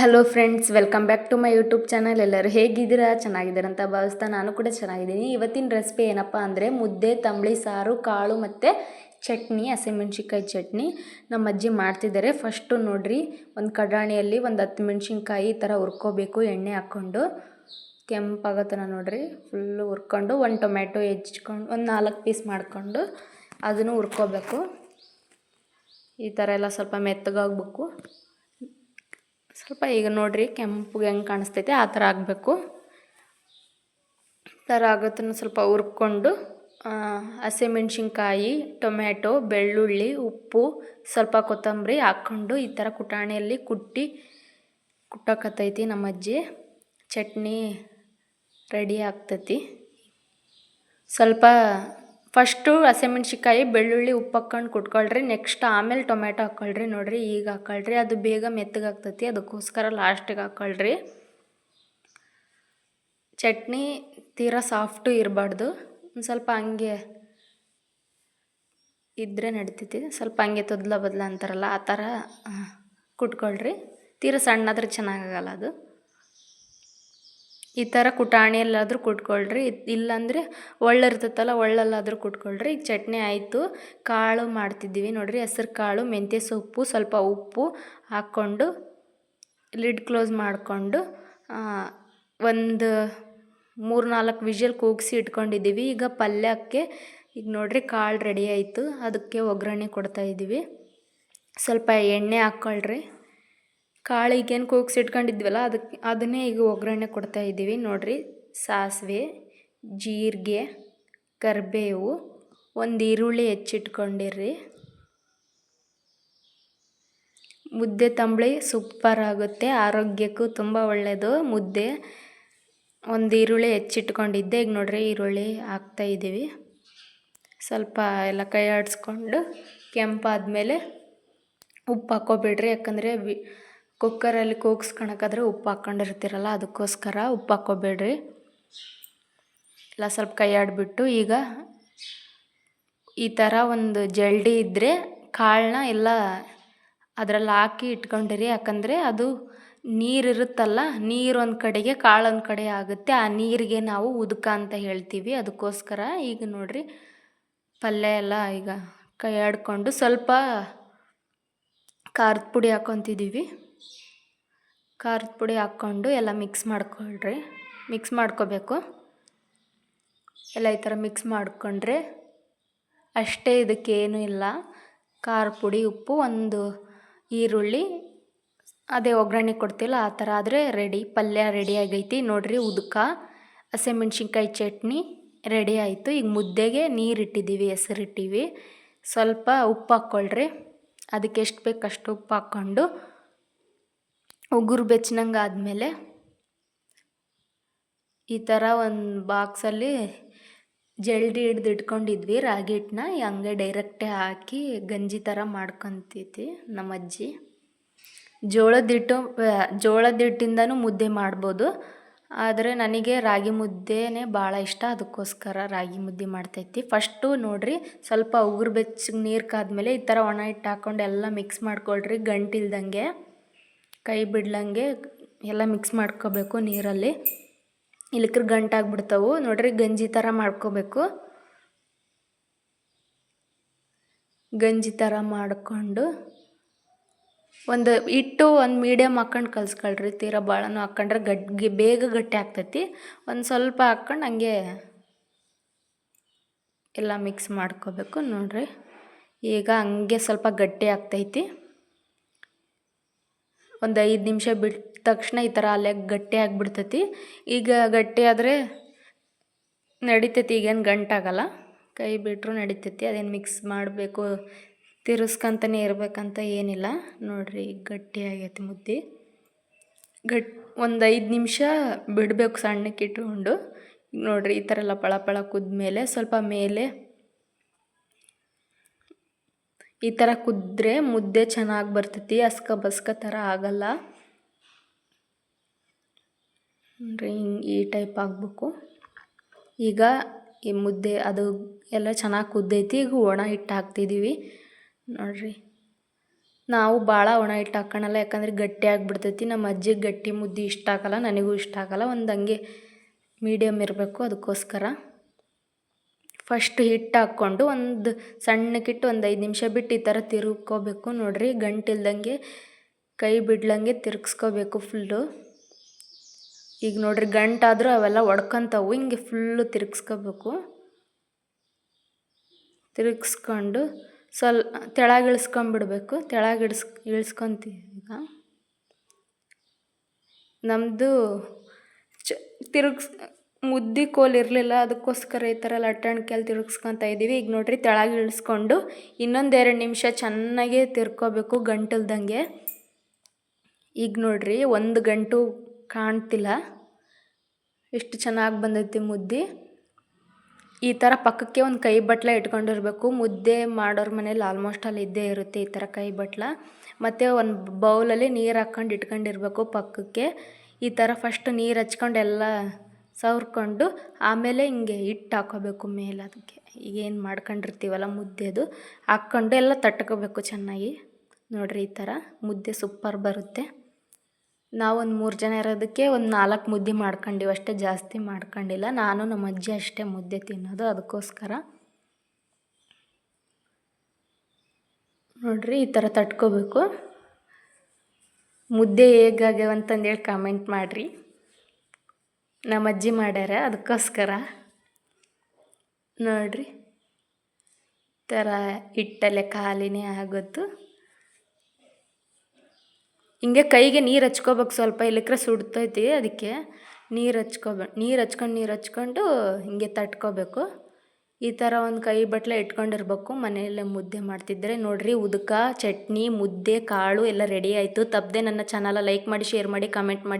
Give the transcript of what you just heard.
Hello friends, welcome back to my YouTube channel. ಎಲ್ಲರೂ ಹೇಗಿದ್ದೀರಾ? ಚೆನ್ನಾಗಿದ್ದೀರಾ ಅಂತ ಭಾವಿಸ್ತಾ ನಾನು ಕೂಡ ಚೆನ್ನಾಗಿದ್ದೀನಿ. ಇವತ್ತಿನ ರೆಸಿಪಿ ಏನಪ್ಪ ಅಂದರೆ ಮುದ್ದೆ, ತಂಬಳಿ, ಸಾರು, ಕಾಳು ಮತ್ತು ಚಟ್ನಿ, ಹಸಿಮೆಣ್ಸಿನ್ಕಾಯಿ ಚಟ್ನಿ ನಮ್ಮ ಅಜ್ಜಿ ಮಾಡ್ತಿದ್ದಾರೆ. ಫಸ್ಟು ನೋಡಿರಿ, ಒಂದು ಕಡಾಣಿಯಲ್ಲಿ ಒಂದು ಹತ್ತು ಮೆಣಸಿನ್ಕಾಯಿ ಈ ಥರ ಹುರ್ಕೋಬೇಕು. ಎಣ್ಣೆ ಹಾಕ್ಕೊಂಡು ಕೆಂಪಾಗೋ ನೋಡಿರಿ ಫುಲ್ಲು ಹುರ್ಕೊಂಡು ಒಂದು ಟೊಮ್ಯಾಟೊ ಹೆಚ್ಚಿಕೊಂಡು ಒಂದು ನಾಲ್ಕು ಪೀಸ್ ಮಾಡಿಕೊಂಡು ಅದನ್ನು ಹುರ್ಕೋಬೇಕು. ಈ ಥರ ಎಲ್ಲ ಸ್ವಲ್ಪ ಮೆತ್ತಗಾಗಬೇಕು. ಸ್ವಲ್ಪ ಈಗ ನೋಡಿರಿ ಕೆಂಪಗೆ ಹೆಂಗೆ ಕಾಣಿಸ್ತೈತೆ, ಆ ಥರ ಆಗಬೇಕು. ಥರ ಆಗೋದನ್ನು ಸ್ವಲ್ಪ ಹುರ್ಕೊಂಡು ಹಸಿಮೆಣ್ಸಿನ್ಕಾಯಿ, ಟೊಮ್ಯಾಟೊ, ಬೆಳ್ಳುಳ್ಳಿ, ಉಪ್ಪು, ಸ್ವಲ್ಪ ಕೊತ್ತಂಬರಿ ಹಾಕ್ಕೊಂಡು ಈ ಥರ ಕುಟಾಣಿಯಲ್ಲಿ ಕುಟ್ಟಿ ಕುಟ್ಟಕತ್ತೈತಿ ನಮ್ಮ ಅಜ್ಜಿ. ಚಟ್ನಿ ರೆಡಿ ಆಗ್ತೈತಿ. ಸ್ವಲ್ಪ ಫಸ್ಟು ಹಸಿಮೆಣ್ಸಿಕಾಯಿ ಬೆಳ್ಳುಳ್ಳಿ ಉಪ್ಪು ಹಾಕ್ಕೊಂಡು ಕುಟ್ಕೊಳ್ರಿ, ನೆಕ್ಸ್ಟ್ ಆಮೇಲೆ ಟೊಮೆಟೊ ಹಾಕ್ಕೊಳ್ರಿ ನೋಡಿರಿ, ಈಗ ಹಾಕ್ಕೊಳ್ರಿ ಅದು ಬೇಗ ಮೆತ್ತಗಾಗ್ತತಿ, ಅದಕ್ಕೋಸ್ಕರ ಲಾಸ್ಟಿಗೆ ಹಾಕ್ಕೊಳ್ರಿ ಚಟ್ನಿ ತೀರಾ ಸಾಫ್ಟು ಇರಬಾರ್ದು, ಒಂದು ಸ್ವಲ್ಪ ಹಂಗೆ ಇದ್ದರೆ ನಡಿತೈತಿ, ಸ್ವಲ್ಪ ಹಂಗೆ ತೊದ್ಲ ಬದ್ಲ ಅಂತಾರಲ್ಲ, ಆ ಥರ ಕುಟ್ಕೊಳ್ರಿ. ತೀರಾ ಸಣ್ಣಾದ್ರೆ ಚೆನ್ನಾಗಾಗಲ್ಲ ಅದು. ಈ ಥರ ಕುಟಾಣಿಯಲ್ಲಾದರೂ ಕುಟ್ಕೊಳ್ರಿ. ಇಲ್ಲಾಂದರೆ ಒಳ್ಳೆ ಇರ್ತೈತಲ್ಲ ಒಳ್ಳಲ್ಲಾದರೂ ಕುಟ್ಕೊಳ್ರಿ. ಈಗ ಚಟ್ನಿ ಆಯಿತು, ಕಾಳು ಮಾಡ್ತಿದ್ದೀವಿ ನೋಡಿರಿ. ಹೆಸ್ರು ಕಾಳು, ಮೆಂತ್ಯ ಸೊಪ್ಪು, ಸ್ವಲ್ಪ ಉಪ್ಪು ಹಾಕ್ಕೊಂಡು, ಲಿಡ್ ಕ್ಲೋಸ್ ಮಾಡಿಕೊಂಡು ಒಂದು ಮೂರು ನಾಲ್ಕು ವಿಷಲ್ ಕೂಗಿಸಿ ಇಟ್ಕೊಂಡಿದ್ದೀವಿ. ಈಗ ಪಲ್ಯಕ್ಕೆ, ಈಗ ನೋಡಿರಿ ಕಾಳು ರೆಡಿ ಆಯಿತು. ಅದಕ್ಕೆ ಒಗ್ಗರಣೆ ಕೊಡ್ತಾಯಿದ್ದೀವಿ ಸ್ವಲ್ಪ ಎಣ್ಣೆ ಹಾಕ್ಕೊಳ್ರಿ. ಕಾಳಿಗೇನು ಕೂಗ್ಸಿಟ್ಕೊಂಡಿದ್ವಲ್ಲ ಅದಕ್ಕೆ ಅದನ್ನೇ ಈಗ ಒಗ್ಗರಣೆ ಕೊಡ್ತಾ ಇದ್ದೀವಿ. ನೋಡಿರಿ, ಸಾಸಿವೆ, ಜೀರಿಗೆ, ಕರಿಬೇವು, ಒಂದು ಈರುಳ್ಳಿ ಹೆಚ್ಚಿಟ್ಕೊಂಡಿರ್ರಿ. ಮುದ್ದೆ ತಂಬಳಿ ಸೂಪರ್ ಆಗುತ್ತೆ, ಆರೋಗ್ಯಕ್ಕೂ ತುಂಬ ಒಳ್ಳೆಯದು ಮುದ್ದೆ ಒಂದು ಈರುಳ್ಳಿ ಹೆಚ್ಚಿಟ್ಕೊಂಡಿದ್ದೆ. ಈಗ ನೋಡಿರಿ, ಈರುಳ್ಳಿ ಹಾಕ್ತಾ ಇದ್ದೀವಿ. ಸ್ವಲ್ಪ ಎಲ್ಲ ಕೈ ಆಡಿಸ್ಕೊಂಡು ಕೆಂಪಾದ್ಮೇಲೆ ಉಪ್ಪು ಹಾಕೋಬಿಡ್ರಿ, ಯಾಕಂದರೆ ವಿ ಕುಕ್ಕರಲ್ಲಿ ಕೂಗ್ಸ್ಕೊಳಕ್ಕಾದ್ರೆ ಉಪ್ಪು ಹಾಕ್ಕೊಂಡಿರ್ತೀರಲ್ಲ, ಅದಕ್ಕೋಸ್ಕರ ಉಪ್ಪು ಹಾಕ್ಕೋಬೇಡ್ರಿ. ಇಲ್ಲ, ಸ್ವಲ್ಪ ಕೈ ಆಡಿಬಿಟ್ಟು ಈಗ ಈ ಥರ ಒಂದು ಜಲ್ಡಿ ಇದ್ದರೆ ಕಾಳನ್ನ ಎಲ್ಲ ಅದರಲ್ಲಿ ಹಾಕಿ ಇಟ್ಕೊಂಡಿರಿ. ಯಾಕಂದರೆ ಅದು ನೀರಿರುತ್ತಲ್ಲ ನೀರು ಒಂದು ಕಡೆಗೆ ಕಾಳು ಒಂದು ಕಡೆ ಆಗುತ್ತೆ. ಆ ನೀರಿಗೆ ನಾವು ಉದಕ ಅಂತ ಹೇಳ್ತೀವಿ. ಅದಕ್ಕೋಸ್ಕರ ಈಗ ನೋಡಿರಿ, ಪಲ್ಯ ಎಲ್ಲ ಈಗ ಕೈ ಆಡಿಕೊಂಡು ಸ್ವಲ್ಪ ಖಾರದ ಪುಡಿ ಹಾಕ್ಕೊತಿದ್ದೀವಿ ಖಾರದ ಪುಡಿ ಹಾಕ್ಕೊಂಡು ಎಲ್ಲ ಮಿಕ್ಸ್ ಮಾಡ್ಕೊಳ್ರಿ. ಮಿಕ್ಸ್ ಮಾಡ್ಕೋಬೇಕು. ಎಲ್ಲ ಈ ಥರ ಮಿಕ್ಸ್ ಮಾಡಿಕೊಂಡ್ರೆ ಅಷ್ಟೇ ಇದಕ್ಕೇನು ಇಲ್ಲ. ಖಾರ ಪುಡಿ, ಉಪ್ಪು, ಒಂದು ಈರುಳ್ಳಿ, ಅದೇ ಒಗ್ಗರಣೆ ಕೊಡ್ತಿಲ್ಲ ಆ ಥರ ಆದರೆ ರೆಡಿ ಪಲ್ಯ ರೆಡಿ ಆಗೈತಿ. ನೋಡಿರಿ ಉದಕ, ಹಸಿಮೆಣ್ಸಿನ್ಕಾಯಿ ಚಟ್ನಿ ರೆಡಿ ಆಯಿತು. ಈಗ ಮುದ್ದೆಗೆ ನೀರು ಇಟ್ಟಿದ್ದೀವಿ ಹೆಸರಿಟ್ಟಿವಿ ಸ್ವಲ್ಪ ಉಪ್ಪು ಹಾಕ್ಕೊಳ್ರಿ. ಅದಕ್ಕೆ ಎಷ್ಟು ಬೇಕು ಉಪ್ಪು ಹಾಕ್ಕೊಂಡು ಉಗುರು ಬೆಚ್ಚನಂಗೆ ಆದಮೇಲೆ ಈ ಥರ ಒಂದು ಬಾಕ್ಸಲ್ಲಿ ಜಲ್ದಿ ಹಿಡ್ದು ಇಟ್ಕೊಂಡಿದ್ವಿ ರಾಗಿ ಹಿಟ್ಟನ್ನ ಹಂಗೆ ಡೈರೆಕ್ಟೇ ಹಾಕಿ ಗಂಜಿ ಥರ ಮಾಡ್ಕೊತೈತಿ ನಮ್ಮ ಅಜ್ಜಿ. ಜೋಳದ ಹಿಟ್ಟು ಜೋಳದ ಹಿಟ್ಟಿಂದನೂ ಮುದ್ದೆ ಮಾಡ್ಬೋದು. ಆದರೆ ನನಗೆ ರಾಗಿ ಮುದ್ದೆನೇ ಭಾಳ ಇಷ್ಟ. ಅದಕ್ಕೋಸ್ಕರ ರಾಗಿ ಮುದ್ದೆ ಮಾಡ್ತೈತಿ ಫಸ್ಟು ನೋಡಿರಿ, ಸ್ವಲ್ಪ ಉಗುರು ಬೆಚ್ಚಗೆ ನೀರು ಕಾದ್ಮೇಲೆ ಈ ಥರ ಒಣ ಹಿಟ್ಟು ಹಾಕ್ಕೊಂಡು ಎಲ್ಲ ಮಿಕ್ಸ್ ಮಾಡ್ಕೊಳ್ರಿ, ಗಂಟಿಲ್ದಂಗೆ. ಕೈ ಬಿಡ್ಲಂಗೆ ಎಲ್ಲ ಮಿಕ್ಸ್ ಮಾಡ್ಕೋಬೇಕು ನೀರಲ್ಲಿ. ಇಲ್ಲಿಕ್ರೆ ಗಂಟಾಗ್ಬಿಡ್ತಾವೆ ನೋಡ್ರಿ ಗಂಜಿ ಥರ ಮಾಡ್ಕೋಬೇಕು. ಗಂಜಿ ಥರ ಮಾಡಿಕೊಂಡು ಒಂದು ಇಟ್ಟು ಒಂದು ಮೀಡಿಯಮ್ ಹಾಕ್ಕೊಂಡು ಕಲ್ಸ್ಕೊಳ್ರಿ. ತೀರಾ ಭಾಳನೂ ಹಾಕ್ಕೊಂಡ್ರೆ ಗಡ್ಗೆ ಬೇಗ ಗಟ್ಟಿ ಆಗ್ತೈತಿ. ಒಂದು ಸ್ವಲ್ಪ ಹಾಕ್ಕೊಂಡು ಹಂಗೆ ಎಲ್ಲ ಮಿಕ್ಸ್ ಮಾಡ್ಕೋಬೇಕು ನೋಡಿರಿ. ಈಗ ಹಂಗೆ ಸ್ವಲ್ಪ ಗಟ್ಟಿ ಆಗ್ತೈತಿ. ಒಂದು ಐದು ನಿಮಿಷ ಬಿಟ್ಟ ತಕ್ಷಣ ಈ ಥರ ಅಲ್ಲೇ ಗಟ್ಟಿ ಆಗಿಬಿಡ್ತೈತಿ. ಈಗ ಗಟ್ಟಿ ಆದರೆ ನಡಿತೈತಿ, ಈಗೇನು ಗಂಟಾಗಲ್ಲ ಕೈ ಬಿಟ್ಟರು ನಡಿತೈತಿ, ಅದೇನು ಮಿಕ್ಸ್ ಮಾಡಬೇಕು, ತಿರ್ಸ್ಕೊಂತನೇ ಇರಬೇಕಂತ ಏನಿಲ್ಲ. ನೋಡಿರಿ ಗಟ್ಟಿ ಆಗೈತಿ ಮುದ್ದೆ. ಗಟ್ ಒಂದು ಐದು ನಿಮಿಷ ಬಿಡಬೇಕು ಸಣ್ಣಕ್ಕೆ ಇಟ್ಕೊಂಡು ನೋಡಿರಿ, ಈ ಥರ ಎಲ್ಲ ಪಳ ಪಳ ಕುದ್ಮೇಲೆ ಸ್ವಲ್ಪ ಮೇಲೆ ಈ ಥರ ಕುದ್ರೆ ಮುದ್ದೆ ಚೆನ್ನಾಗಿ ಬರ್ತೈತಿ, ಅಸ್ಕ ಬಸ್ಕ ಥರ ಆಗಲ್ಲ. ಅಂದರೆ ಹಿಂಗೆ ಈ ಟೈಪ್ ಆಗಬೇಕು. ಈಗ ಈ ಮುದ್ದೆ ಅದು ಎಲ್ಲ ಚೆನ್ನಾಗಿ ಕುದ್ದೈತಿ, ಈಗ ಒಣ ಹಿಟ್ಟು ಹಾಕ್ತಿದ್ದೀವಿ ನೋಡಿರಿ, ನಾವು ಭಾಳ ಒಣ ಹಿಟ್ಟು ಹಾಕೋಣಲ್ಲ, ಯಾಕಂದ್ರೆ ಗಟ್ಟಿ ಆಗಿಬಿಡ್ತೈತಿ. ನಮ್ಮ ಅಜ್ಜಿಗೆ ಗಟ್ಟಿ ಮುದ್ದೆ ಇಷ್ಟ ಆಗಲ್ಲ, ನನಗೂ ಇಷ್ಟ ಆಗಲ್ಲ. ಒಂದು ಹಂಗೆ ಮೀಡಿಯಮ್ ಇರಬೇಕು, ಅದಕ್ಕೋಸ್ಕರ. ಫಸ್ಟ್ ಹಿಟ್ಟು ಹಾಕ್ಕೊಂಡು ಒಂದು ಸಣ್ಣಕ್ಕಿಟ್ಟು ಒಂದು ಐದು ನಿಮಿಷ ಬಿಟ್ಟು ಈ ಥರ ತಿರುಗ್ಕೋಬೇಕು ನೋಡಿರಿ. ಗಂಟಿಲ್ದಂಗೆ ಕೈ ಬಿಡ್ಲಂಗೆ ತಿರುಗಿಸ್ಕೋಬೇಕು ಫುಲ್ಲು ಈಗ ನೋಡಿರಿ ಗಂಟಾದರೂ ಅವೆಲ್ಲ ಒಡ್ಕೊಂತವು, ಹಿಂಗೆ ಫುಲ್ಲು ತಿರುಗಿಸ್ಕೋಬೇಕು. ತಿರುಗಿಸ್ಕೊಂಡು ಸ್ವಲ್ಪ ತೆಳಗೆ ಇಳಿಸ್ಕೊಂಬಿಡ್ಬೇಕು ತೆಳಗೆ ಇಳಿಸ್ ಇಳಿಸ್ಕೊಂತೀವಿ ಈಗ. ನಮ್ಮದು ಚ, ತಿರುಗ್ಸ್ ಮುದ್ದೆ ಕೋಲ್ ಇರಲಿಲ್ಲ, ಅದಕ್ಕೋಸ್ಕರ ಈ ಥರ ಲಟ್ಟಣ್ಕೆಲ್ಲಿ ತಿರುಗಿಸ್ಕೊತಾ ಇದ್ದೀವಿ. ಈಗ ನೋಡಿರಿ ತೆಳಗೆ ಇಳಿಸ್ಕೊಂಡು ಇನ್ನೊಂದು ಎರಡು ನಿಮಿಷ ಚೆನ್ನಾಗೇ ತಿರ್ಕೋಬೇಕು ಗಂಟಲ್ದಂಗೆ. ಈಗ ನೋಡಿರಿ ಒಂದು ಗಂಟು ಕಾಣ್ತಿಲ್ಲ. ಎಷ್ಟು ಚೆನ್ನಾಗಿ ಬಂದೈತಿ ಮುದ್ದೆ. ಈ ಥರ ಪಕ್ಕಕ್ಕೆ ಒಂದು ಕೈ ಬಟ್ಲ ಇಟ್ಕೊಂಡಿರ್ಬೇಕು. ಮುದ್ದೆ ಮಾಡೋರ ಮನೇಲಿ ಆಲ್ಮೋಸ್ಟ್ ಅಲ್ಲಿ ಇದ್ದೇ ಇರುತ್ತೆ ಈ ಥರ ಕೈ ಬಟ್ಲ. ಮತ್ತು ಒಂದು ಬೌಲಲ್ಲಿ ನೀರು ಹಾಕ್ಕೊಂಡು ಇಟ್ಕೊಂಡಿರ್ಬೇಕು ಪಕ್ಕಕ್ಕೆ. ಈ ಥರ ಫಸ್ಟ್ ನೀರು ಹಚ್ಕೊಂಡು ಎಲ್ಲ ಸವರ್ಕೊಂಡು ಆಮೇಲೆ ಹಿಂಗೆ ಹಿಟ್ಟು ಹಾಕೋಬೇಕು ಮೇಲೆ ಅದಕ್ಕೆ. ಏನು ಮಾಡ್ಕೊಂಡಿರ್ತೀವಲ್ಲ ಮುದ್ದೆದು, ಹಾಕ್ಕೊಂಡು ಎಲ್ಲ ತಟ್ಕೋಬೇಕು ಚೆನ್ನಾಗಿ. ನೋಡಿರಿ ಈ ಥರ ಮುದ್ದೆ ಸೂಪರ್ ಬರುತ್ತೆ. ನಾವೊಂದು ಮೂರು ಜನ ಇರೋದಕ್ಕೆ ಒಂದು ನಾಲ್ಕು ಮುದ್ದೆ ಮಾಡ್ಕೊಂಡಿವಿ, ಅಷ್ಟೇ ಜಾಸ್ತಿ ಮಾಡ್ಕೊಂಡಿಲ್ಲ. ನಾನು ನಮ್ಮ ಅಜ್ಜಿ ಅಷ್ಟೇ ಮುದ್ದೆ ತಿನ್ನೋದು, ಅದಕ್ಕೋಸ್ಕರ. ನೋಡಿರಿ ಈ ಥರ ತಟ್ಕೋಬೇಕು. ಮುದ್ದೆ ಹೇಗಾಗ್ಯಾವ ಅಂತಂದೇಳಿ ಕಾಮೆಂಟ್ ಮಾಡಿರಿ. ನಮ್ಮ ಅಜ್ಜಿ ಮಾಡ್ಯಾರ ಅದಕ್ಕೋಸ್ಕರ ನೋಡ್ರಿ, ಥರ ಹಿಟ್ಟಲ್ಲೇ ಖಾಲಿನೇ ಆಗೋದು. ಹಿಂಗೆ ಕೈಗೆ ನೀರು ಹಚ್ಕೋಬೇಕು ಸ್ವಲ್ಪ, ಇಲ್ಲಕ್ರೆ ಸುಡ್ತೈತಿ ಅದಕ್ಕೆ. ನೀರು ಹಚ್ಕೋಬೇ, ನೀರು ಹಚ್ಕೊಂಡು ನೀರು ಹಚ್ಕೊಂಡು ಹಿಂಗೆ ತಟ್ಕೋಬೇಕು. ಈ ಥರ ಒಂದು ಕೈ ಬಟ್ಲೆ ಇಟ್ಕೊಂಡಿರ್ಬೇಕು, ಮನೆಯಲ್ಲೇ ಮುದ್ದೆ ಮಾಡ್ತಿದ್ರೆ. ನೋಡಿರಿ, ಉದಕ, ಚಟ್ನಿ, ಮುದ್ದೆ, ಕಾಳು ಎಲ್ಲ ರೆಡಿ ಆಯಿತು. ತಪ್ಪದೆ ನನ್ನ ಚಾನಲ ಲೈಕ್ ಮಾಡಿ ಶೇರ್ ಮಾಡಿ ಕಮೆಂಟ್ ಮಾಡಿ.